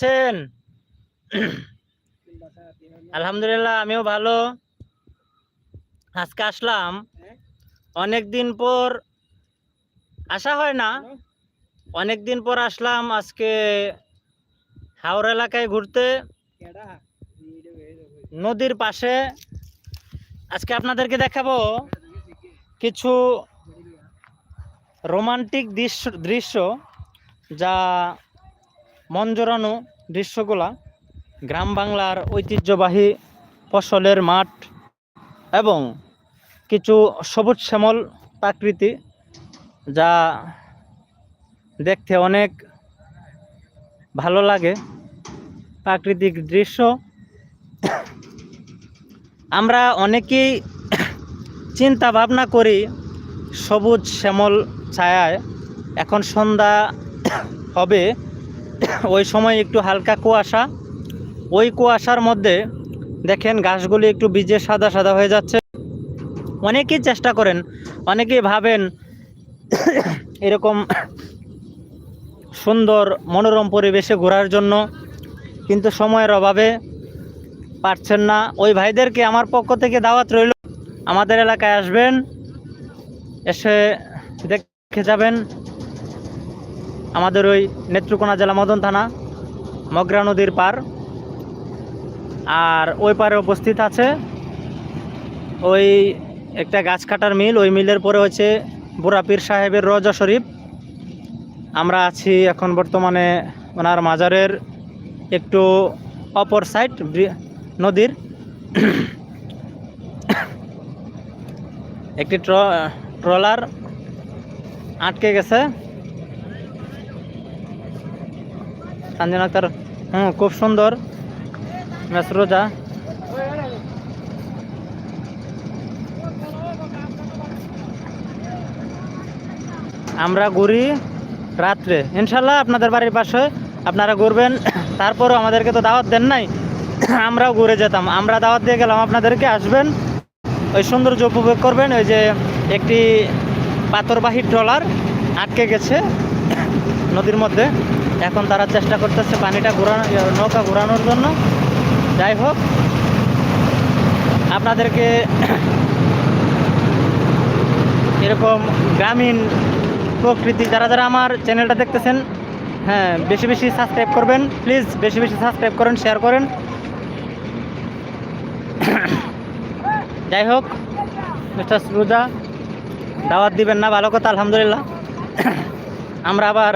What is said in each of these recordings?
আছেন? আলহামদুলিল্লাহ আমিও ভালো। আজকে আসলাম। অনেক দিন পর আসা হয় না। অনেক দিন পর আসলাম আজকে হাওড়া এলাকায় ঘুরতে। নদীর পাশে। আজকে আপনাদেরকে দেখাবো কিছু রোমান্টিক দৃশ্য দৃশ্য যা মন জোরানো দৃশ্যগুলা গ্রাম বাংলার ঐতিহ্যবাহী ফসলের মাঠ এবং কিছু সবুজ শ্যামল প্রাকৃতি যা দেখতে অনেক ভালো লাগে। প্রাকৃতিক দৃশ্য আমরা অনেকেই চিন্তা ভাবনা করি সবুজ শ্যামল ছায়ায় এখন সন্ধ্যা হবে ওই সময় একটু হালকা কুয়াশা। ওই কুয়াশার মধ্যে দেখেন গাছগুলি একটু বীজে সাদা সাদা হয়ে যাচ্ছে। অনেকেই চেষ্টা করেন, অনেকেই ভাবেন এরকম সুন্দর মনোরম পরিবেশে ঘোরার জন্য, কিন্তু সময়ের অভাবে পারছেন না। ওই ভাইদেরকে আমার পক্ষ থেকে দাওয়াত রইল। আমাদের এলাকায় আসবেন, এসে দেখে যাবেন। আমাদের ওই নেত্রকোনা জেলা মদন থানা, মগরা নদীর পার। আর ওই পারে উপস্থিত আছে ওই একটা গাছ কাটার মিল। ওই মিলের পরে হচ্ছে বুড়াপীর সাহেবের রজা শরীফ। আমরা আছি এখন বর্তমানে ওনার মাজারের একটু অপর সাইড নদীর। একটি ট্র- ট্রলার আটকে গেছে। সঞ্জন আক্তার, হুম, খুব সুন্দর। মেস রোজা। আমরা ঘুরি রাত্রে। ইনশাল্লাহ আপনাদের বাড়ির পাশে আপনারা ঘুরবেন। তারপরও আমাদেরকে তো দাওয়াত দেন নাই। আমরাও ঘুরে যেতাম। আমরা দাওয়াত দিয়ে গেলাম, আপনাদেরকে আসবেন। ওই সৌন্দর্য উপভোগ করবেন। ওই যে একটি পাথরবাহী ট্রলার আটকে গেছে নদীর মধ্যে। এখন তারা চেষ্টা করতেছে পানিটা ঘোরানো নৌকা ঘোরানোর জন্য। যাই হোক, আপনাদেরকে এরকম গ্রামীণ প্রকৃতি, যারা যারা আমার চ্যানেলটা দেখতেছেন হ্যাঁ বেশি বেশি সাবস্ক্রাইব করবেন, প্লিজ বেশি বেশি সাবস্ক্রাইব করেন, শেয়ার করেন। যাই হোক, মিস্টার সুরুজা দাওয়াত দিবেন না, ভালো কথা, আলহামদুলিল্লাহ। আমরা আবার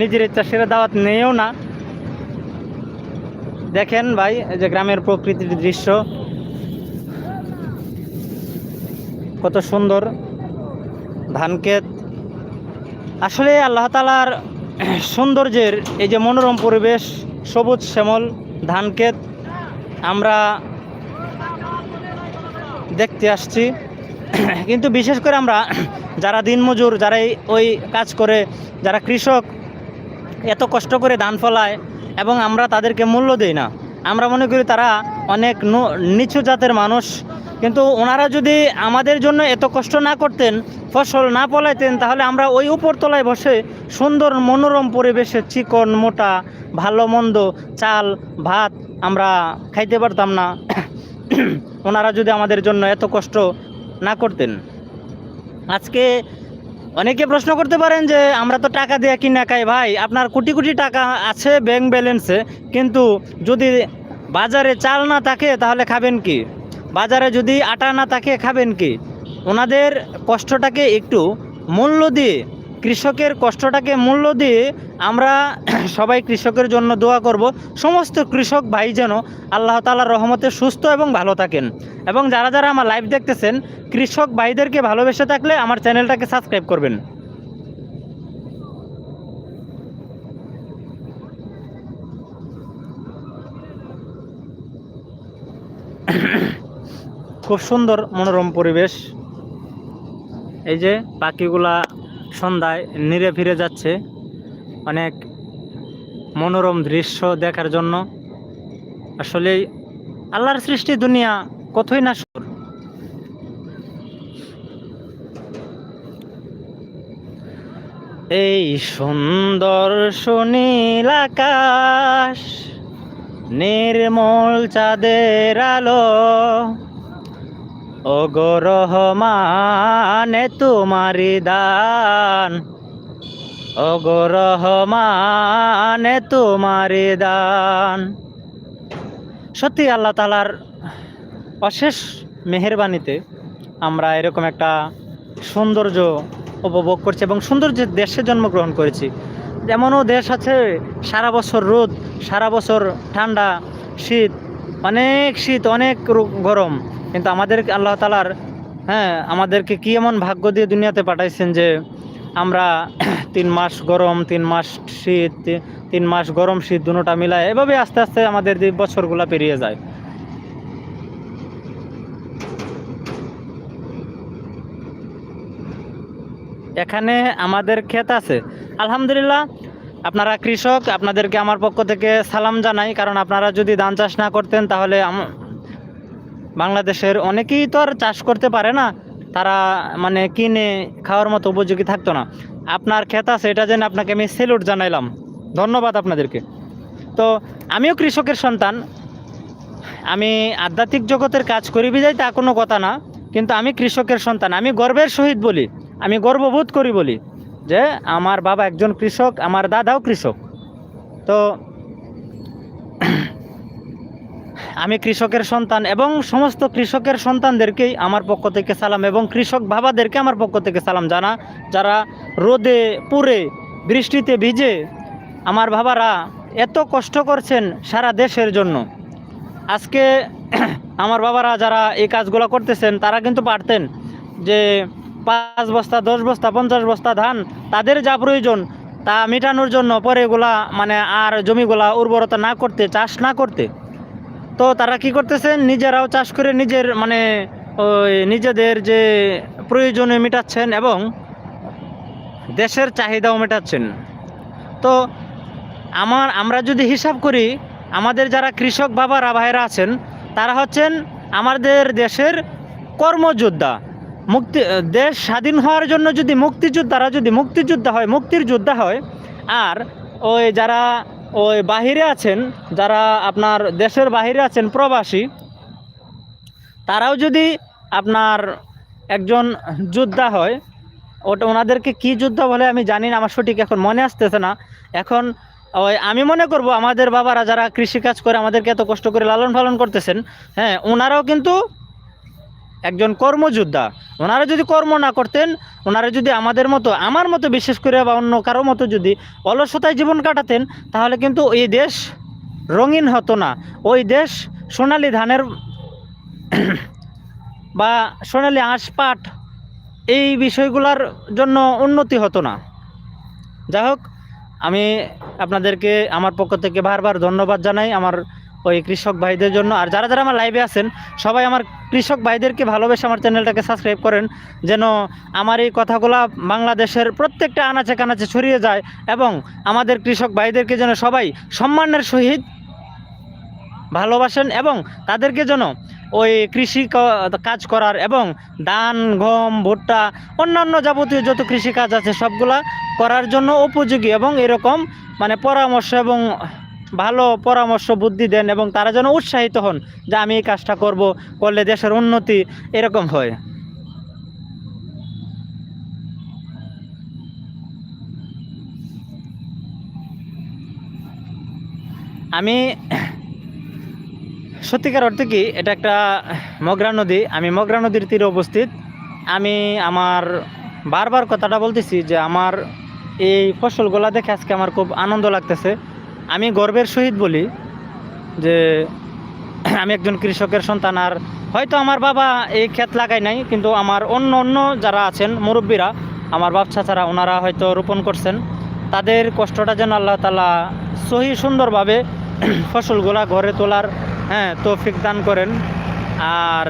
নিজের ইচ্ছা সেরে দাওয়াত নেও না। দেখেন ভাই, এই যে গ্রামের প্রকৃতির দৃশ্য। কত সুন্দর ধানক্ষেত। আসলে আল্লাহ তালার সৌন্দর্যের এই যে মনোরম পরিবেশ, সবুজ শ্যামল ধানক্ষেত, আমরা দেখতে আসছি। কিন্তু বিশেষ করে আমরা যারা দিনমজুর যারা ওই কাজ করে, যারা কৃষক এত কষ্ট করে ধান ফলায় এবং আমরা তাদেরকে মূল্য দিই না। আমরা মনে করি তারা অনেক নিচু জাতের মানুষ। কিন্তু ওনারা যদি আমাদের জন্য এত কষ্ট না করতেন, ফসল না ফলাইতেন, তাহলে আমরা ওই উপরতলায় বসে সুন্দর মনোরম পরিবেশে চিকন, মোটা, ভালো, মন্দ চাল, ভাত আমরা খাইতে পারতাম না। ওনারা যদি আমাদের জন্য এত কষ্ট না করতেন। আজকে অনেকে প্রশ্ন করতে পারেন যে, আমরা তো টাকা দিয়ে কিনা খাই ভাই। আপনার কোটি কোটি টাকা আছে ব্যাংক ব্যালেন্সে কিন্তু যদি বাজারে চাল না থাকে তাহলে খাবেন কি? বাজারে যদি আটা না থাকে, খাবেন কি? ওনাদের কষ্টটাকে একটু মূল্য দিয়ে কৃষকের কষ্টটাকে মূল্য দিয়ে আমরা সবাই কৃষকের জন্য দোয়া করব। সমস্ত কৃষক ভাই যেন আল্লাহ তালার রহমতে সুস্থ এবং ভালো থাকেন। এবং যারা যারা আমার লাইভ দেখতেছেন, কৃষক ভাইদেরকে ভালোবেসে থাকলে আমার চ্যানেলটাকে সাবস্ক্রাইব করবেন। খুব সুন্দর মনোরম পরিবেশ। এই যে পাখিগুলা সন্ধ্যায় নিরে ফিরে যাচ্ছে। অনেক মনোরম দৃশ্য দেখার জন্য। আসলেই আল্লাহর সৃষ্টি দুনিয়া কতই না সুর এই সুন্দর সুনীল আকাশ, নির্মল চাঁদের আলো। ও গো রহমানে তোমারি দান। ও গো রহমানে তোমারি দান। সত্যি আল্লাহ তালার অশেষ মেহেরবানিতে আমরা এরকম একটা সৌন্দর্য উপভোগ করছি এবং সৌন্দর্য দেশে জন্মগ্রহণ করেছি। যেমনও দেশ আছে, সারা বছর রোদ, সারা বছর ঠান্ডা, শীত, অনেক শীত, অনেক গরম। কিন্তু আমাদের আল্লাহ তালার হ্যাঁ আমাদেরকে কি এমন ভাগ্য দিয়ে দুনিয়াতে পাঠাইছেন যে আমরা তিন মাস গরম, তিন মাস শীত, তিন মাস গরম শীত দুটোটা মিলায় এভাবে আস্তে আস্তে আমাদের বছরগুলো পেরিয়ে যায়। এখানে আমাদের ক্ষেত আছে। আলহামদুলিল্লাহ, আপনারা কৃষক, আপনাদেরকে আমার পক্ষ থেকে সালাম জানাই, কারণ আপনারা যদি ধান চাষ না করতেন তাহলে বাংলাদেশের অনেকেই তো আর চাষ করতে পারে না। তারা মানে কিনে খাওয়ার মতো উপযোগী থাকতো না। আপনার ক্ষেত আছে, এটা জেনে আপনাকে আমি সেলুট জানাইলাম। ধন্যবাদ আপনাদেরকে। তো আমিও কৃষকের সন্তান। আমি আধ্যাত্মিক জগতের কাজ করি বিদায় তা কোনো কথা না। কিন্তু আমি কৃষকের সন্তান, আমি গর্বের সহিত বলি, আমি গর্ববোধ করি বলি যে আমার বাবা একজন কৃষক, আমার দাদাও কৃষক। তো আমি কৃষকের সন্তান এবং সমস্ত কৃষকের সন্তানদেরকেই আমার পক্ষ থেকে সালাম এবং কৃষক বাবাদেরকে আমার পক্ষ থেকে সালাম জানা, যারা রোদে, পুড়ে, বৃষ্টিতে ভিজে আমার বাবারা এত কষ্ট করছেন সারা দেশের জন্য। আজকে আমার বাবারা যারা এই কাজগুলো করতেছেন, তারা কিন্তু পারতেন যে পাঁচ বস্তা, দশ বস্তা, পঞ্চাশ বস্তা ধান তাদের যা প্রয়োজন তা মেটানোর জন্য পরে এগুলা মানে আর জমিগুলা উর্বরতা না করতে, চাষ না করতে। তো তারা কি করতেছেন? নিজেরাও চাষ করে নিজের মানে ওই নিজেদের যে প্রয়োজনে মেটাচ্ছেন এবং দেশের চাহিদাও মেটাচ্ছেন। তো আমার, আমরা যদি হিসাব করি, আমাদের যারা কৃষক বাবারা ভাইরা আছেন, তারা হচ্ছেন আমাদের দেশের কর্মযোদ্ধা। মুক্তি, দেশ স্বাধীন হওয়ার জন্য যদি মুক্তিযোদ্ধারা যদি মুক্তিযোদ্ধা হয়, মুক্তির যোদ্ধা হয়, আর ওই যারা ওই বাহিরে আছেন, যারা আপনার দেশের বাহিরে আছেন প্রবাসী, তারাও যদি আপনার একজন যোদ্ধা হয়, ওটা ওনাদেরকে কি যুদ্ধ বলে আমি জানি না, আমার সঠিক এখন মনে আসতেছে না। এখন ওই আমি মনে করব, আমাদের বাবারা যারা কৃষিকাজ করে আমাদেরকে এত কষ্ট করে লালন পালন করতেছেন হ্যাঁ ওনারাও কিন্তু একজন কর্মযোদ্ধা। ওনারা যদি কর্ম না করতেন, ওনারা যদি আমাদের মতো, আমার মতো বিশেষ করে বা অন্য কারও মতো যদি অলসতায় জীবন কাটাতেন, তাহলে কিন্তু এই দেশ রঙিন হতো না। ওই দেশ সোনালি ধানের বা সোনালি আঁশপাট এই বিষয়গুলোর জন্য উন্নতি হতো না। যাই হোক, আমি আপনাদেরকে, আমার পক্ষ থেকে বারবার ধন্যবাদ জানাই। আমার ওই কৃষক ভাইদের জন্য। আর যারা যারা আমার লাইভে আছেন, সবাই আমার কৃষক ভাইদেরকে ভালোবেসে আমার চ্যানেলটাকে সাবস্ক্রাইব করেন, যেন আমার এই কথাগুলো বাংলাদেশের প্রত্যেকটা আনাচে কানাচে ছড়িয়ে যায় এবং আমাদের কৃষক ভাইদেরকে যেন সবাই সম্মানের সহিত ভালোবাসেন এবং তাদেরকে যেন ওই কৃষি কাজ করার এবং ধান, গম, ভুট্টা, অন্যান্য যাবতীয় যত কৃষি কাজ আছে, সবগুলা করার জন্য উপযোগী এবং এরকম মানে পরামর্শ এবং ভালো পরামর্শ, বুদ্ধি দেন এবং তারা যেন উৎসাহিত হন যে আমি এই কাজটা করব, করলে দেশের উন্নতি এরকম হয়। আমি সত্যিকার অর্থে কি, এটা একটা মগরা নদী, আমি মগরা নদীর তীরে উপস্থিত। আমি আমার বারবার কথাটা বলতেছি যে আমার এই ফসলগুলা দেখে আজকে আমার খুব আনন্দ লাগতেছে। আমি গর্বের সহিত বলি যে আমি একজন কৃষকের সন্তান আর হয়তো আমার বাবা এই ক্ষেত লাগায় নাই, কিন্তু আমার অন্য অন্য যারা আছেন, মুরব্বীরা, আমার বাপ চাচারা, ওনারা হয়তো রোপণ করছেন। তাদের কষ্টটা যেন আল্লাহ তালা সহি সুন্দরভাবে ফসলগুলা ঘরে তোলার হ্যাঁ তৌফিক দান করেন। আর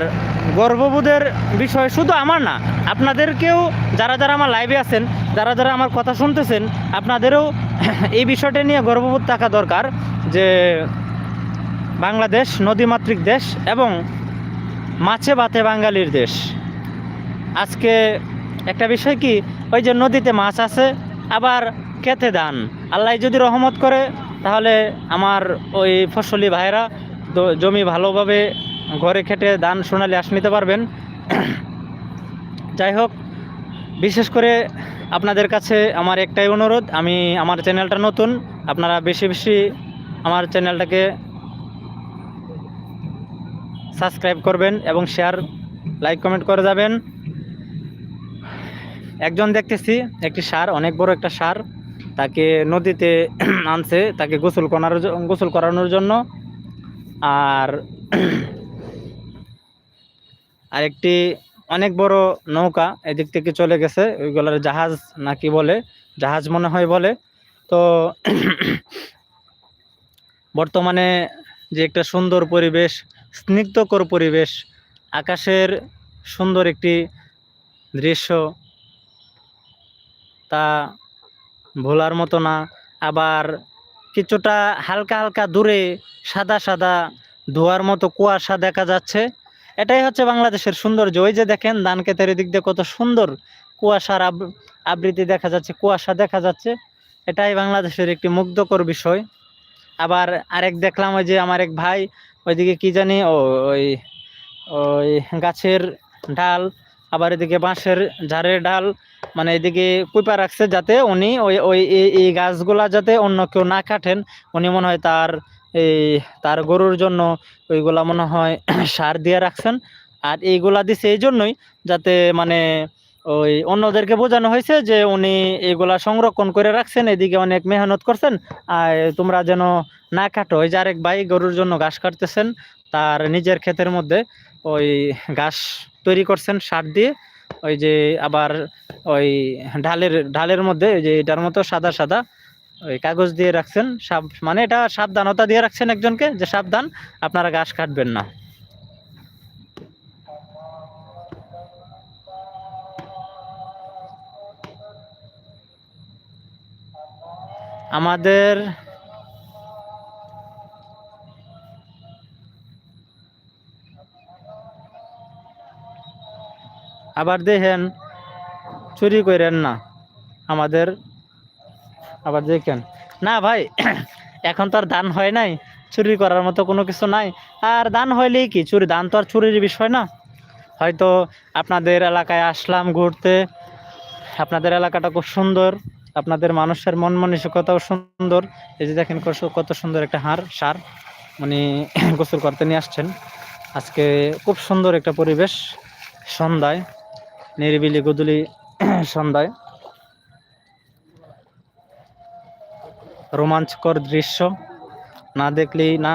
গর্ববোধের বিষয় শুধু আমার না, আপনাদেরকেও যারা যারা আমার লাইভে আছেন, যারা যারা আমার কথা শুনতেছেন, আপনাদেরও এই বিষয়টা নিয়ে গর্ববোধ থাকা দরকার যে বাংলাদেশ নদীমাতৃক দেশ এবং মাছে ভাতে বাঙালির দেশ। আজকে একটা বিষয় কি, ওই যে নদীতে মাছ আছে, আবার খেতে দান। আল্লাহ যদি রহমত করে, তাহলে আমার ওই ফসলি ভাইরা জমি ভালোভাবে ঘরে খেটে ধান সোনালি আস নিতে পারবেন। যাই হোক, বিশেষ করে আপনাদের কাছে আমার একটাই অনুরোধ, আমি আমার চ্যানেলটা নতুন, আপনারা বেশি বেশি আমার চ্যানেলটাকে সাবস্ক্রাইব করবেন এবং শেয়ার, লাইক, কমেন্ট করে যাবেন। একজন দেখতেছি, একটি সার, অনেক বড় একটা সার, তাকে নদীতে আনছে, তাকে গোসল করানোর জ- গোসল করানোর জন্য। আর আরেকটি অনেক বড় নৌকা এদিক থেকে চলে গেছে, ওইগুলোর জাহাজ নাকি বলে, জাহাজ মনে হয় বলে। তো বর্তমানে যে একটা সুন্দর পরিবেশ, স্নিগ্ধকর পরিবেশ, আকাশের সুন্দর একটি দৃশ্য, তা ভোলার মতো না। আবার কিছুটা হালকা হালকা দূরে সাদা সাদা ধোয়ার মতো কুয়াশা দেখা যাচ্ছে। এটাই হচ্ছে বাংলাদেশের সৌন্দর্য। ওই যে দেখেন, ধান ক্ষেতের দিক দিয়ে কত সুন্দর কুয়াশার আব- আবৃত্তি দেখা যাচ্ছে, কুয়াশা দেখা যাচ্ছে। এটাই বাংলাদেশের একটি মুগ্ধকর বিষয়। আবার আরেক দেখলাম, ওই যে আমার এক ভাই, ওইদিকে কি জানি ওই ওই গাছের ডাল, আবার এদিকে বাঁশের ঝাড়ের ডাল মানে এদিকে কুইপা রাখছে যাতে উনি ওই ওই এই গাছগুলা যাতে অন্য কেউ না কাটেন। উনি মনে হয় তার এই তার গরুর জন্য ওইগুলা মনে হয় সার দিয়ে রাখছেন। আর এইগুলা দিছে এই জন্যই যাতে মানে ওই অন্যদেরকে বোঝানো হয়েছে যে উনি এগুলা সংরক্ষণ করে রাখছেন, এদিকে অনেক মেহনত করছেন। আর তোমরা যেন না কাটো ওই যে আরেক ভাই গরুর জন্য ঘাস কাটতেছেন, তার নিজের ক্ষেতের মধ্যে ওই ঘাস তৈরি করছেন সার দিয়ে। ওই যে আবার ওই ঢালের ঢালের মধ্যে, ওই যে এটার মতো সাদা সাদা ওই কাগজ দিয়ে রাখছেন, সাব মানে এটা সাবধানতা দিয়ে রাখছেন একজনকে যে সাবধান, আপনারা ঘাস কাটবেন না। আমাদের আবার দেখেন, চুরি করেন না, আমাদের আবার দেখেন না ভাই, এখন তো আর দান হয় নাই, চুরি করার মতো কোনো কিছু নাই। আর দান হইলেই কি? চুরি, দান তো আর চুরির বিষয় না। হয়তো আপনাদের এলাকায় আসলাম ঘুরতে, আপনাদের এলাকাটা খুব সুন্দর, আপনাদের মানুষের মন মানসিকতাও সুন্দর। এই যে দেখেন কত- সুন্দর একটা হার, সার উনি গোসল করতে নিয়ে আসছেন। আজকে খুব সুন্দর একটা পরিবেশ, সন্ধ্যায়, নিরিবিলি, গুদুলি সন্ধ্যায়। রোমাঞ্চকর দৃশ্য। না দেখলেই না।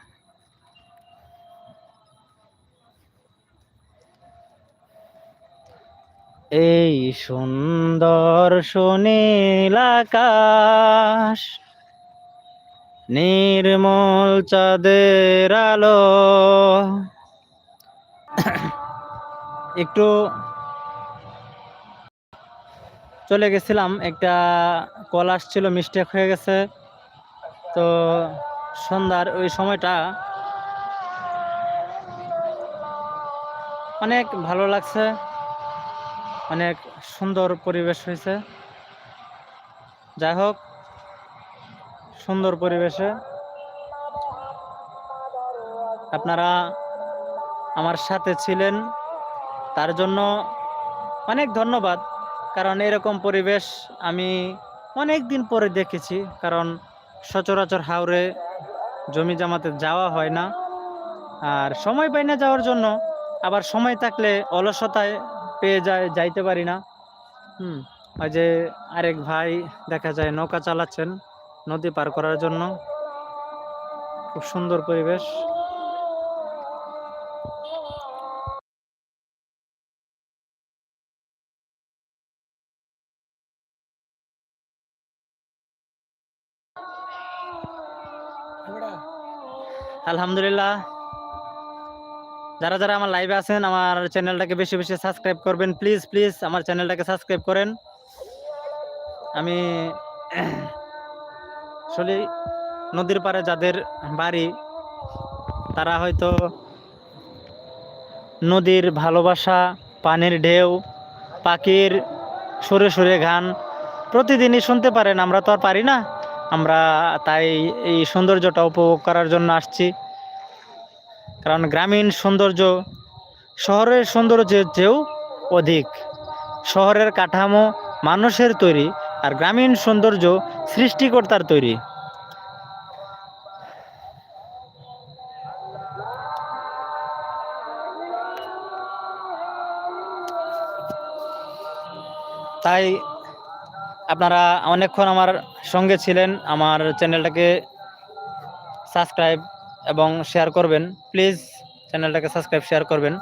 এই সুন্দর সুনীল আকাশ, নির্মল চাঁদের আলো। একটু চলে গেছিলাম, একটা কল আসছিল মিস্টেক হয়ে গেছে। তো সন্ধ্যার ওই সময়টা অনেক ভালো লাগছে। অনেক সুন্দর পরিবেশ হয়েছে। যাই হোক সুন্দর পরিবেশে আপনারা আমার সাথে ছিলেন, তার জন্য অনেক ধন্যবাদ, কারণ এরকম পরিবেশ আমি অনেক দিন পরে দেখেছি, কারণ সচরাচর হাওড়ে জমি জামাতে যাওয়া হয় না। আর সময় পাই না যাওয়ার জন্য, আবার সময় থাকলে অলসতায় পেয়ে যায় যাইতে পারি না। হুম। ওই যে আরেক ভাই দেখা যায় নৌকা চালাচ্ছেন নদী পার করার জন্য। খুব সুন্দর পরিবেশ। আলহামদুলিল্লাহ। যারা যারা আমার লাইভে আছেন, আমার চ্যানেলটাকে বেশি বেশি সাবস্ক্রাইব করবেন প্লিজ প্লিজ আমার চ্যানেলটাকে সাবস্ক্রাইব করেন। আমি আসলে নদীর পাড়ে যাদের বাড়ি, তারা হয়তো নদীর ভালোবাসা, পানির ঢেউ, পাখির সুরে সুরে গান প্রতিদিনই শুনতে পারেন। আমরা তো আর পারি না। আমরা তাই এই সৌন্দর্যটা উপভোগ করার জন্য আসছি। কারণ গ্রামীণ সৌন্দর্য, শহরের সৌন্দর্যের চেয়েও অধিক। শহরের কাঠামো মানুষের তৈরি আর গ্রামীণ সৌন্দর্য সৃষ্টিকর্তার তৈরি। তাই আপনারা অনেকক্ষণ আমার সঙ্গে ছিলেন, আমার চ্যানেলটাকে সাবস্ক্রাইব এবং শেয়ার করবেন। প্লিজ চ্যানেলটাকে সাবস্ক্রাইব শেয়ার করবেন।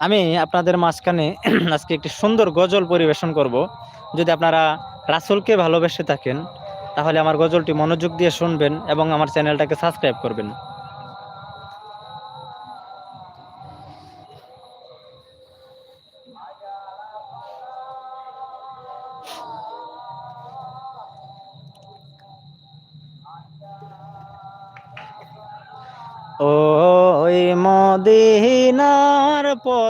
আমি আপনাদের মাঝখানে আজকে একটি সুন্দর গজল পরিবেশন করব। যদি আপনারা রাসুলকে ভালোবেসে থাকেন, তাহলে আমার গজলটি মনোযোগ দিয়ে শুনবেন এবং আমার চ্যানেলটাকে সাবস্ক্রাইব করবেন।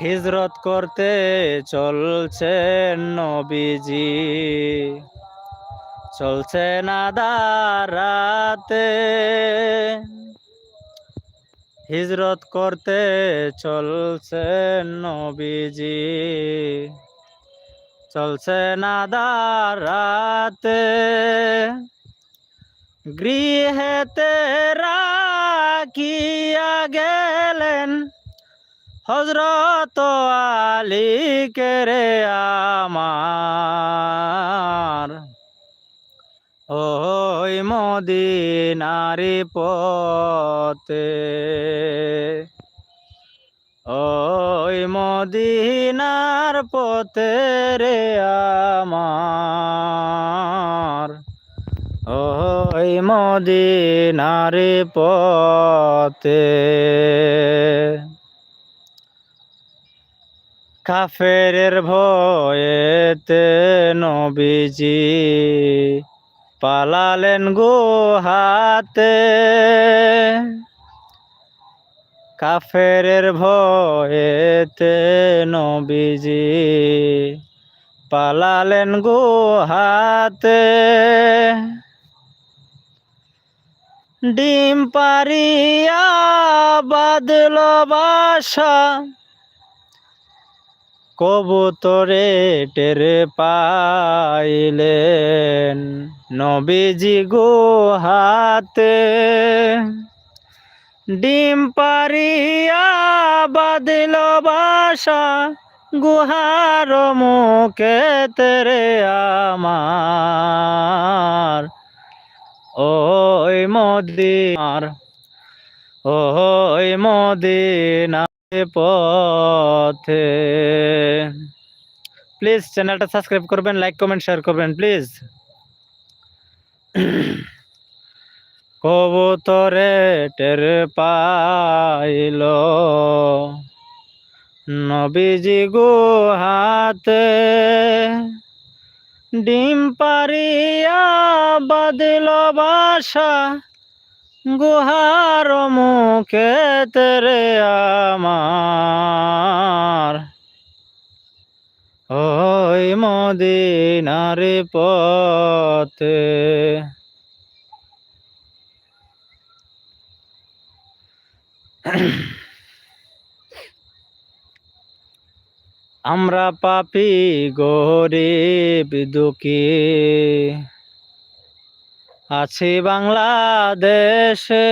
হিজরত করতে চলছে নবীজি। চলছে না দাঁড়াতে হিজরত করতে চলছে নবীজি। চলছে না দাঁড়াতে গৃহেতে রাখিয়া গেলেন হজরত আলী রে আমার? ওই মদিনারি পথে। ওই মদিনার পথে রে আমার। ওই মদিনার পথে। কাফেরের ভয়েতে নবীজি পালালেন গুহাতে কাফেরের ভয়েতে নবীজি পালালেন গুহাতে ডিম পারিয়া বাদল বাসা কবুতরে টের পাইলেন নবীজি গুহাতে ডিম পারিয়া বাদিল বাসা, গুহার মুখে তেরে আমার। ওই মদিনার ওই মদিনার পথে। প্লিজ চ্যানেলটা সাবস্ক্রাইব করবেন লাইক কমেন্ট শেয়ার করবেন প্লিজ কবুতরে টের পাইল। নবীজি গুহাতে ডিম পারিয়া বাদিল বাসা। গুহার মুখে তেরে আমার। ওই মদিনার পথে। আমরা পাপি গরিব দুঃখী। আছি বাংলাদেশে।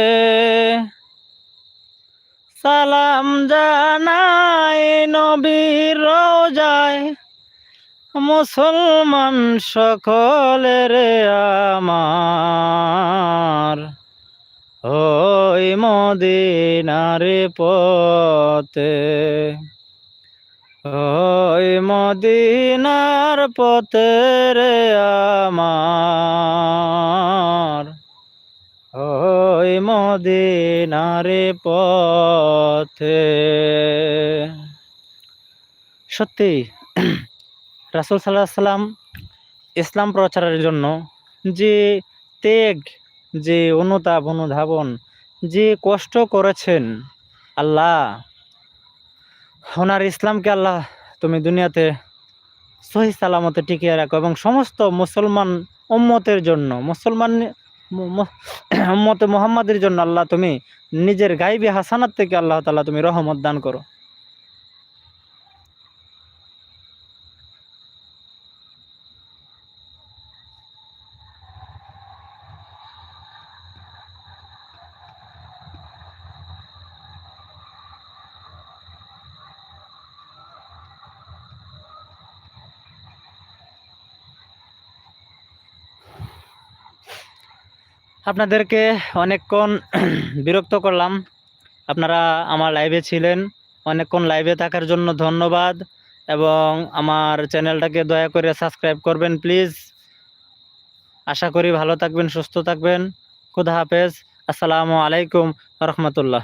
সালাম জানাই নবীর রোজায়। মুসলমান সকলের আমার। ওই মদিনার পথে। ওই মদিনার পথে রে আমার ওই মদিনার পথে। সত্যি, রাসুল সাল্লাহ সাল্লাম ইসলাম প্রচারের জন্য যে ত্যাগ, যে অনুতাপ, অনুধাবন, যে কষ্ট করেছেন, আল্লাহ, ওনার ইসলামকে আল্লাহ তুমি দুনিয়াতে সহি সালামতে টিকিয়ে রাখো এবং সমস্ত মুসলমান উম্মতের জন্য, মুসলমান উম্মতে মোহাম্মদের জন্য আল্লাহ তুমি নিজের গাইবি হাসানাত থেকে আল্লাহ তাআলা তুমি রহমত দান করো। আপনাদেরকে অনেকক্ষণ বিরক্ত করলাম। আপনারা আমার লাইভে ছিলেন। অনেকক্ষণ লাইভে থাকার জন্য ধন্যবাদ এবং আমার চ্যানেলটাকে দয়া করে সাবস্ক্রাইব করবেন প্লিজ আশা করি ভালো থাকবেন, সুস্থ থাকবেন। খুদা হাফেজ। আসসালামু আলাইকুম রহমতুল্লাহ।